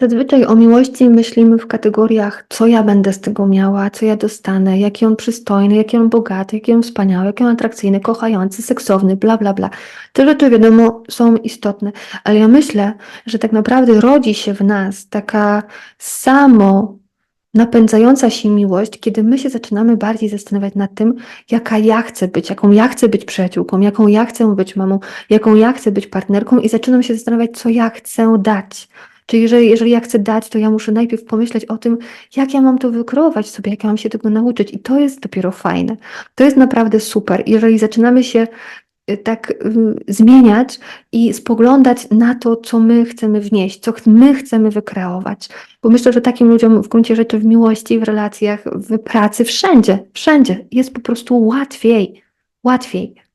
Zazwyczaj o miłości myślimy w kategoriach, co ja będę z tego miała, co ja dostanę, jaki on przystojny, jaki on bogaty, jaki on wspaniały, jaki on atrakcyjny, kochający, seksowny, bla, bla, bla. Te rzeczy, wiadomo, są istotne, ale ja myślę, że tak naprawdę rodzi się w nas taka samo napędzająca się miłość, kiedy my się zaczynamy bardziej zastanawiać nad tym, jaka ja chcę być, jaką ja chcę być przyjaciółką, jaką ja chcę być mamą, jaką ja chcę być partnerką i zaczynam się zastanawiać, co ja chcę dać. Czyli jeżeli, jeżeli ja chcę dać, to ja muszę najpierw pomyśleć o tym, jak ja mam to wykreować sobie, jak ja mam się tego nauczyć. I to jest dopiero fajne. To jest naprawdę super. Jeżeli zaczynamy się y, tak zmieniać i spoglądać na to, co my chcemy wnieść, co my chcemy wykreować. Bo myślę, że takim ludziom w gruncie rzeczy w miłości, w relacjach, w pracy, wszędzie, wszędzie jest po prostu łatwiej. Łatwiej.